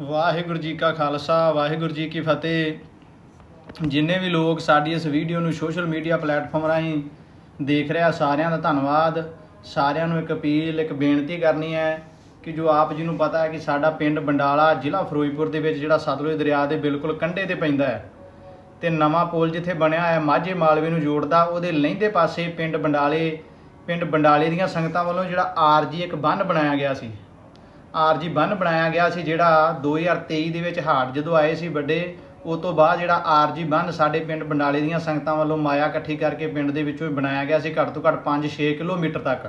ਵਾਹਿਗੁਰੂ ਜੀ ਕਾ ਖਾਲਸਾ, ਵਾਹਿਗੁਰੂ ਜੀ ਕੀ ਫਤਿਹ। ਜਿੰਨੇ ਵੀ ਲੋਕ ਸਾਡੀ ਇਸ ਵੀਡੀਓ ਨੂੰ ਸੋਸ਼ਲ ਮੀਡੀਆ ਪਲੇਟਫਾਰਮ ਰਾਹੀਂ ਦੇਖ ਰਿਹਾ, ਸਾਰਿਆਂ ਦਾ ਧੰਨਵਾਦ। ਸਾਰਿਆਂ ਨੂੰ ਇੱਕ ਅਪੀਲ, ਇੱਕ ਬੇਨਤੀ ਕਰਨੀ ਹੈ ਕਿ ਜੋ ਆਪ ਜੀ ਨੂੰ ਪਤਾ ਹੈ ਕਿ ਸਾਡਾ ਪਿੰਡ ਬੰਡਾਲਾ, ਜ਼ਿਲ੍ਹਾ ਫਿਰੋਜ਼ਪੁਰ ਦੇ ਵਿੱਚ ਜਿਹੜਾ ਸਤਲੁਜ ਦਰਿਆ ਦੇ ਬਿਲਕੁਲ ਕੰਢੇ ਤੇ ਪੈਂਦਾ ਹੈ ਤੇ ਨਵਾਂ ਪੁਲ ਜਿੱਥੇ ਬਣਿਆ ਹੈ ਮਾਝੇ ਮਾਲਵੇ ਨੂੰ ਜੋੜਦਾ, ਉਹਦੇ ਲਹਿੰਦੇ ਪਾਸੇ ਪਿੰਡ ਬੰਡਾਲੇ ਪਿੰਡ ਬੰਡਾਲੇ ਦੀਆਂ ਸੰਗਤਾਂ ਵੱਲੋਂ ਜਿਹੜਾ ਆਰਜੀ ਇੱਕ ਬੰਨ ਬਣਾਇਆ ਗਿਆ ਸੀ। ਆਰਜੀ ਬੰਨ ਬਣਾਇਆ ਗਿਆ ਸੀ, ਜਿਹੜਾ 2023 ਦੇ ਵਿੱਚ ਹਾੜ ਜਦੋਂ ਆਏ ਸੀ ਵੱਡੇ ਉਸ ਤੋਂ ਬਾਅਦ ਜਿਹੜਾ ਆਰਜੀ ਬੰਨ ਸਾਡੇ ਪਿੰਡ ਬੰਡਾਲੇ ਦੀਆਂ ਸੰਗਤਾਂ ਵੱਲੋਂ ਮਾਇਆ ਇਕੱਠੀ ਕਰਕੇ ਪਿੰਡ ਦੇ ਵਿੱਚੋਂ ਬਣਾਇਆ ਗਿਆ ਸੀ, ਘੱਟ ਤੋਂ ਘੱਟ 5-6 ਕਿਲੋਮੀਟਰ ਤੱਕ।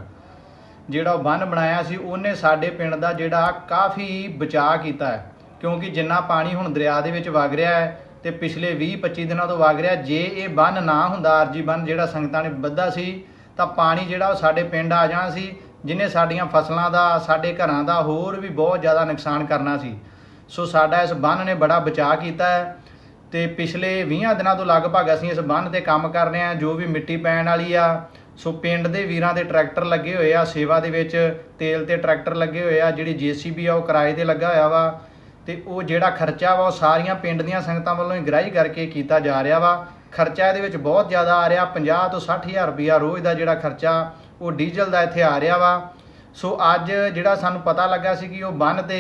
ਜਿਹੜਾ ਉਹ ਬੰਨ ਬਣਾਇਆ ਸੀ, ਉਹਨੇ ਸਾਡੇ ਪਿੰਡ ਦਾ ਜਿਹੜਾ ਕਾਫੀ ਬਚਾਅ ਕੀਤਾ ਹੈ, ਕਿਉਂਕਿ ਜਿੰਨਾ ਪਾਣੀ ਹੁਣ ਦਰਿਆ ਦੇ ਵਿੱਚ ਵਗ ਰਿਹਾ ਹੈ ਤੇ ਪਿਛਲੇ 20-25 ਦਿਨਾਂ ਤੋਂ ਵਗ ਰਿਹਾ, ਜੇ ਇਹ ਬੰਨ ਨਾ ਹੁੰਦਾ, ਆਰਜੀ ਬੰਨ ਜਿਹੜਾ ਸੰਗਤਾਂ ਨੇ ਬੱਧਾ ਸੀ, ਤਾਂ ਪਾਣੀ ਜਿਹੜਾ ਉਹ ਸਾਡੇ ਪਿੰਡ ਆ ਜਾਣਾ ਸੀ ਜਿਨੇ ਸਾਡੀਆਂ ਫਸਲਾਂ ਦਾ, ਸਾਡੇ ਘਰਾਂ ਦਾ ਹੋਰ ਵੀ ਬਹੁਤ ਜ਼ਿਆਦਾ ਨੁਕਸਾਨ ਕਰਨਾ ਸੀ। ਸੋ ਸਾਡਾ ਇਸ ਬੰਨ ਨੇ ਬੜਾ ਬਚਾਅ ਕੀਤਾ ਹੈ ਤੇ ਪਿਛਲੇ 20 ਦਿਨਾਂ ਤੋਂ ਲਗਭਗ ਅਸੀਂ ਇਸ ਬੰਨ ਤੇ ਕੰਮ ਕਰ ਰਹੇ ਹਾਂ, ਜੋ ਵੀ ਮਿੱਟੀ ਪੈਣ ਵਾਲੀ ਆ। ਸੋ ਪਿੰਡ ਦੇ ਵੀਰਾਂ ਦੇ ਟਰੈਕਟਰ ਲੱਗੇ ਹੋਏ ਆ, ਸੇਵਾ ਦੇ ਵਿੱਚ ਤੇਲ ਤੇ ਟਰੈਕਟਰ ਲੱਗੇ ਹੋਏ ਆ, ਜਿਹੜੀ ਜੀਸੀਬੀ ਆ ਉਹ ਕਿਰਾਏ ਤੇ ਲੱਗਾ ਹੋਇਆ ਵਾ। ਤੇ ਉਹ ਜਿਹੜਾ ਖਰਚਾ ਵਾ, ਉਹ ਸਾਰੀਆਂ ਪਿੰਡ ਦੀਆਂ ਸੰਗਤਾਂ ਵੱਲੋਂ ਹੀ ਗ੍ਰਾਹੀ ਕਰਕੇ ਕੀਤਾ ਜਾ ਰਿਹਾ ਵਾ। ਖਰਚਾ ਇਹਦੇ ਵਿੱਚ ਬਹੁਤ ਜ਼ਿਆਦਾ ਆ ਰਿਹਾ 50 ਤੋਂ 60000 ਰੁਪਇਆ ਰੋਜ਼ ਦਾ ਜਿਹੜਾ ਖਰਚਾ ਉਹ ਡੀਜ਼ਲ ਦਾ ਇੱਥੇ ਆ ਰਿਹਾ ਵਾ। ਸੋ ਅੱਜ ਜਿਹੜਾ ਸਾਨੂੰ ਪਤਾ ਲੱਗਾ ਸੀ ਕਿ ਉਹ ਬੰਨ ਤੇ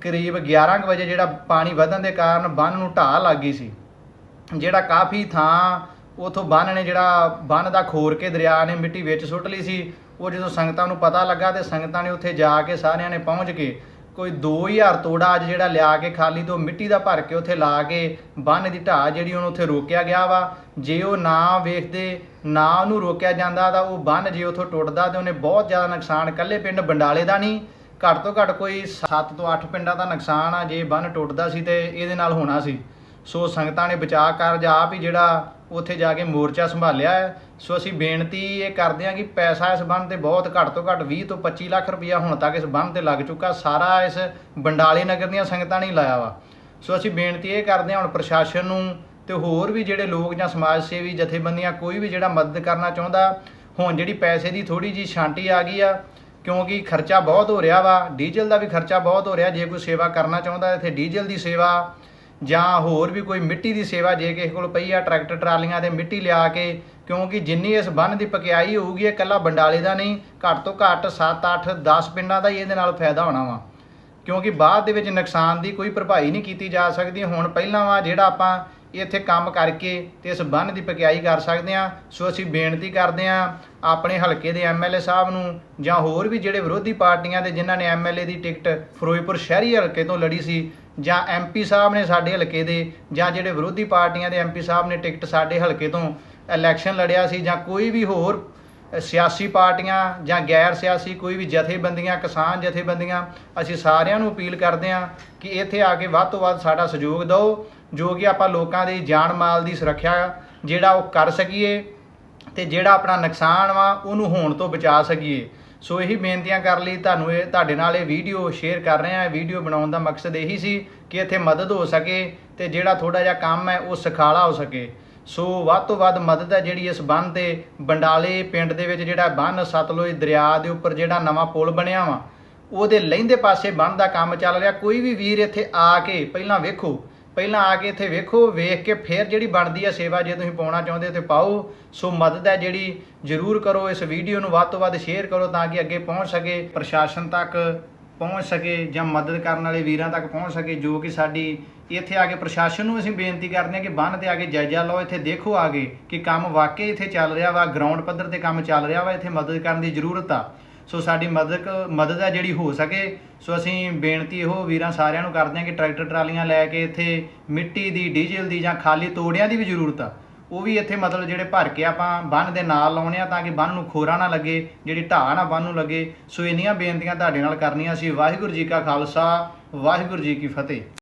ਕਰੀਬ 11 ਕੁ ਵਜੇ ਜਿਹੜਾ ਪਾਣੀ ਵਧਣ ਦੇ ਕਾਰਨ ਬੰਨ ਨੂੰ ਢਾਹ ਲੱਗ ਗਈ ਸੀ। ਜਿਹੜਾ ਕਾਫੀ ਥਾਂ ਉਥੋਂ ਬੰਨ ਨੇ, ਜਿਹੜਾ ਬੰਨ ਦਾ ਖੋਰ ਕੇ ਦਰਿਆ ਨੇ ਮਿੱਟੀ ਵਿੱਚ ਸੁੱਟ ਲਈ ਸੀ, ਉਹ ਜਦੋਂ ਸੰਗਤਾਂ ਨੂੰ ਪਤਾ ਲੱਗਾ ਤੇ ਸੰਗਤਾਂ ਨੇ ਉੱਥੇ ਜਾ ਕੇ ਸਾਰਿਆਂ ਨੇ ਪਹੁੰਚ ਕੇ ਕੋਈ 2000 ਤੋੜਾ ਅੱਜ ਜਿਹੜਾ ਲਿਆ ਕੇ ਖਾਲੀ ਤੋਂ ਮਿੱਟੀ ਦਾ ਭਰ ਕੇ ਉੱਥੇ ਲਾ ਕੇ ਬੰਨ ਦੀ ਢਾਹ ਜਿਹੜੀ ਉਹਨੂੰ ਉੱਥੇ ਰੋਕਿਆ ਗਿਆ ਵਾ। ਜੇ ਉਹ ਨਾ ਵੇਖਦੇ, ਨਾ ਉਹਨੂੰ ਰੋਕਿਆ ਜਾਂਦਾ ਤਾਂ ਉਹ ਬੰਨ ਜੇ ਉੱਥੋਂ ਟੁੱਟਦਾ ਤੇ ਉਹਨੇ ਬਹੁਤ ਜ਼ਿਆਦਾ ਨੁਕਸਾਨ ਇਕੱਲੇ ਪਿੰਡ ਬੰਡਾਲੇ ਦਾ ਨਹੀਂ, ਘੱਟ ਤੋਂ ਘੱਟ ਕੋਈ 7 ਤੋਂ 8 ਪਿੰਡਾਂ ਦਾ ਨੁਕਸਾਨ ਆ ਜੇ ਬੰਨ ਟੁੱਟਦਾ ਸੀ ਤੇ ਇਹਦੇ ਨਾਲ ਹੋਣਾ ਸੀ। ਸੋ ਸੰਗਤਾਂ ਨੇ ਬਚਾਅ ਕਾਰਜ ਆਪ ਹੀ ਜਿਹੜਾ ਉੱਥੇ ਜਾ ਕੇ ਮੋਰਚਾ ਸੰਭਾਲਿਆ ਹੈ। ਸੋ ਅਸੀਂ ਬੇਨਤੀ ਇਹ ਕਰਦੇ ਹਾਂ ਕਿ ਪੈਸਾ ਇਸ ਬੰਨ ਤੇ ਬਹੁਤ ਘੱਟ ਤੋਂ ਘੱਟ 20 ਤੋਂ 25 ਲੱਖ ਰੁਪਇਆ ਹੁਣ ਤੱਕ ਇਸ ਬੰਨ ਤੇ ਲੱਗ ਚੁੱਕਾ। ਸਾਰਾ ਇਸ ਬੰਡਾਲੇ ਨਗਰ ਦੀਆਂ ਸੰਗਤਾਂ ਨੇ ਲਾਇਆ ਵਾ। ਸੋ ਅਸੀਂ ਬੇਨਤੀ ਇਹ ਕਰਦੇ ਹਾਂ ਹੁਣ ਪ੍ਰਸ਼ਾਸਨ ਨੂੰ ਤੇ ਹੋਰ ਵੀ ਜਿਹੜੇ ਲੋਕ ਜਾਂ ਸਮਾਜ ਸੇਵੀ ਜਥੇਬੰਦੀਆਂ ਕੋਈ ਵੀ ਜਿਹੜਾ ਮਦਦ ਕਰਨਾ ਚਾਹੁੰਦਾ, ਹੁਣ ਜਿਹੜੀ ਪੈਸੇ ਦੀ ਥੋੜੀ ਜੀ ਛਾਂਟੀ ਆ ਗਈ ਆ, ਕਿਉਂਕਿ ਖਰਚਾ ਬਹੁਤ ਹੋ ਰਿਹਾ ਵਾ। ਡੀਜ਼ਲ ਦਾ ਵੀ ਖਰਚਾ ਬਹੁਤ ਹੋ ਰਿਹਾ। ਜੇ ਕੋਈ ਸੇਵਾ ਕਰਨਾ ਚਾਹੁੰਦਾ ਇੱਥੇ ਡੀਜ਼ਲ ਦੀ ਸੇਵਾ ਜਾਂ ਹੋਰ ਵੀ ਕੋਈ ਮਿੱਟੀ ਦੀ ਸੇਵਾ ਜੇ ਕਿਸੇ ਕੋਲ ਪਈ ਆ, ਟਰੈਕਟਰ ਟਰਾਲੀਆਂ ਤੇ ਮਿੱਟੀ ਲਿਆ ਕੇ, ਕਿਉਂਕਿ ਜਿੰਨੀ ਇਸ ਬੰਨ ਦੀ ਪਕਿਆਈ ਹੋਊਗੀ, ਇਹ ਇਕੱਲਾ ਬੰਡਾਲੇ ਦਾ ਨਹੀਂ, ਘੱਟ ਤੋਂ ਘੱਟ 7 8 10 ਪਿੰਡਾਂ ਦਾ ਹੀ ਇਹਦੇ ਨਾਲ ਫਾਇਦਾ ਹੋਣਾ ਵਾ। ਕਿਉਂਕਿ ਬਾਅਦ ਦੇ ਵਿੱਚ ਨੁਕਸਾਨ ਦੀ ਕੋਈ ਭਰਪਾਈ ਨਹੀਂ ਕੀਤੀ ਜਾ ਸਕਦੀ, ਹੁਣ ਪਹਿਲਾਂ ਵਾ ਜਿਹੜਾ ਆਪਾਂ ਇੱਥੇ ਕੰਮ ਕਰਕੇ ਤੇ ਇਸ ਬੰਨ ਦੀ ਪਕਿਆਈ ਕਰ ਸਕਦੇ ਆ ਸੋ ਅਸੀਂ ਬੇਨਤੀ ਕਰਦੇ ਆ ਆਪਣੇ ਹਲਕੇ ਦੇ ਐਮਐਲਏ ਸਾਹਿਬ ਨੂੰ ਜਾਂ ਹੋਰ ਵੀ ਜਿਹੜੇ ਵਿਰੋਧੀ ਪਾਰਟੀਆਂ ਦੇ ਜਿਨ੍ਹਾਂ ਨੇ ਐਮਐਲਏ ਦੀ ਟਿਕਟ ਫਿਰੋਜ਼ਪੁਰ ਸ਼ਹਿਰੀ ਹਲਕੇ ਤੋਂ ਲੜੀ ਸੀ ਜਾਂ ਐਮਪੀ ਸਾਹਿਬ ਨੇ ਸਾਡੇ ਹਲਕੇ ਦੇ ਜਾਂ ਜਿਹੜੇ ਵਿਰੋਧੀ ਪਾਰਟੀਆਂ ਦੇ ਐਮਪੀ ਸਾਹਿਬ ਨੇ ਟਿਕਟ ਸਾਡੇ ਹਲਕੇ ਤੋਂ ਇਲੈਕਸ਼ਨ ਲੜਿਆ ਸੀ ਜਾਂ ਕੋਈ ਵੀ ਹੋਰ ਸਿਆਸੀ ਪਾਰਟੀਆਂ ਜਾਂ ਗੈਰ ਸਿਆਸੀ ਕੋਈ ਵੀ ਜਥੇਬੰਦੀਆਂ, ਕਿਸਾਨ ਜਥੇਬੰਦੀਆਂ, ਅਸੀਂ ਸਾਰਿਆਂ ਨੂੰ ਅਪੀਲ ਕਰਦੇ ਹਾਂ ਕਿ ਇੱਥੇ ਆ ਕੇ ਵੱਧ ਤੋਂ ਵੱਧ ਸਾਡਾ ਸਹਿਯੋਗ ਦਿਓ, ਜੋ ਕਿ ਆਪਾਂ ਲੋਕਾਂ ਦੀ ਜਾਨ ਮਾਲ ਦੀ ਸੁਰੱਖਿਆ ਜਿਹੜਾ ਉਹ ਕਰ ਸਕੀਏ ਤੇ ਜਿਹੜਾ ਆਪਣਾ ਨੁਕਸਾਨ ਵਾ ਉਹਨੂੰ ਹੋਣ ਤੋਂ ਬਚਾ ਸਕੀਏ। ਸੋ ਇਹੀ ਬੇਨਤੀਆਂ ਕਰ ਲਈ, ਤੁਹਾਨੂੰ ਇਹ, ਤੁਹਾਡੇ ਨਾਲ ਇਹ ਵੀਡੀਓ ਸ਼ੇਅਰ ਕਰ ਰਹੇ ਹਾਂ। ਵੀਡੀਓ ਬਣਾਉਣ ਦਾ ਮਕਸਦ ਇਹੀ ਸੀ ਕਿ ਇੱਥੇ ਮਦਦ ਹੋ ਸਕੇ ਤੇ ਜਿਹੜਾ ਥੋੜਾ ਜਿਹਾ ਕੰਮ ਹੈ, ਉਹ ਸਖਾਲਾ ਹੋ ਸਕੇ। ਸੋ ਵੱਧ ਤੋਂ ਵੱਧ ਮਦਦ ਹੈ ਜਿਹੜੀ ਇਸ ਬੰਨ ਤੇ, ਬੰਡਾਲੇ ਪਿੰਡ ਦੇ ਵਿੱਚ ਜਿਹੜਾ ਬੰਨ, ਸਤਲੁਜ ਦਰਿਆ ਦੇ ਉੱਪਰ ਜਿਹੜਾ ਨਵਾਂ ਪੁਲ ਬਣਿਆ ਵਾ, ਉਹਦੇ ਲਹਿੰਦੇ ਪਾਸੇ ਬੰਨ ਦਾ ਕੰਮ ਚੱਲ ਰਿਹਾ। ਕੋਈ ਵੀ ਵੀਰ ਇੱਥੇ ਆ ਕੇ ਪਹਿਲਾਂ ਵੇਖੋ ਪਹਿਲਾਂ ਆ ਕੇ ਇੱਥੇ ਵੇਖੋ, ਵੇਖ ਕੇ ਫਿਰ ਜਿਹੜੀ ਬਣਦੀ ਹੈ ਸੇਵਾ ਜੇ ਤੁਸੀਂ ਪਾਉਣਾ ਚਾਹੁੰਦੇ ਹੋ ਤੇ ਪਾਓ। ਸੋ ਮਦਦ ਹੈ ਜਿਹੜੀ ਜ਼ਰੂਰ ਕਰੋ, ਇਸ ਵੀਡੀਓ ਨੂੰ ਵੱਧ ਤੋਂ ਵੱਧ ਸ਼ੇਅਰ ਕਰੋ ਤਾਂ ਕਿ ਅੱਗੇ ਪਹੁੰਚ ਸਕੇ, ਪ੍ਰਸ਼ਾਸਨ ਤੱਕ ਪਹੁੰਚ ਸਕੇ ਜਾਂ ਮਦਦ ਕਰਨ ਵਾਲੇ ਵੀਰਾਂ ਤੱਕ ਪਹੁੰਚ ਸਕੇ, ਜੋ ਕਿ ਸਾਡੀ ਇੱਥੇ ਆ ਕੇ ਪ੍ਰਸ਼ਾਸਨ ਨੂੰ ਅਸੀਂ ਬੇਨਤੀ ਕਰਦੇ ਹਾਂ ਕਿ ਬੰਨ ਤੇ ਆ ਕੇ ਜਾਇਜ਼ਾ ਲਓ, ਇੱਥੇ ਦੇਖੋ ਆ ਕੇ ਕਿ ਕੰਮ ਵਾਕਈ ਇੱਥੇ ਚੱਲ ਰਿਹਾ ਵਾ ਗਰਾਊਂਡ ਪੱਧਰ ਤੇ ਕੰਮ ਚੱਲ ਰਿਹਾ ਵਾ, ਇੱਥੇ ਮਦਦ ਕਰਨ ਦੀ ਜ਼ਰੂਰਤ ਆ। ਸੋ ਸਾਡੀ ਮਦਦ ਮਦਦ ਹੈ ਜਿਹੜੀ ਹੋ ਸਕੇ। ਸੋ ਅਸੀਂ ਬੇਨਤੀ ਇਹੋ ਵੀਰਾਂ ਸਾਰਿਆਂ ਨੂੰ ਕਰਦੇ ਹਾਂ ਕਿ ਟਰੈਕਟਰ ਟਰਾਲੀਆਂ ਲੈ ਕੇ ਇੱਥੇ ਮਿੱਟੀ ਦੀ, ਡੀਜ਼ਲ ਦੀ ਜਾਂ ਖਾਲੀ ਤੋੜਿਆਂ ਦੀ ਵੀ ਜ਼ਰੂਰਤ ਆ। ਉਹ ਵੀ ਇੱਥੇ ਮਤਲਬ ਜਿਹੜੇ ਭਰ ਕੇ ਆਪਾਂ ਬੰਨ ਦੇ ਨਾਲ ਲਾਉਣੇ ਆ ਤਾਂ ਕਿ ਬੰਨ ਨੂੰ ਖੋਰਾ ਨਾ ਲੱਗੇ, ਜਿਹੜੀ ਢਾਹ ਨਾ ਬੰਨ ਨੂੰ ਲੱਗੇ। ਸੋ ਇੰਨੀਆਂ ਬੇਨਤੀਆਂ ਤੁਹਾਡੇ ਨਾਲ ਕਰਨੀਆਂ ਸੀ। ਵਾਹਿਗੁਰੂ ਜੀ ਕਾ ਖਾਲਸਾ, ਵਾਹਿਗੁਰੂ ਜੀ ਕੀ ਫਤਿਹ।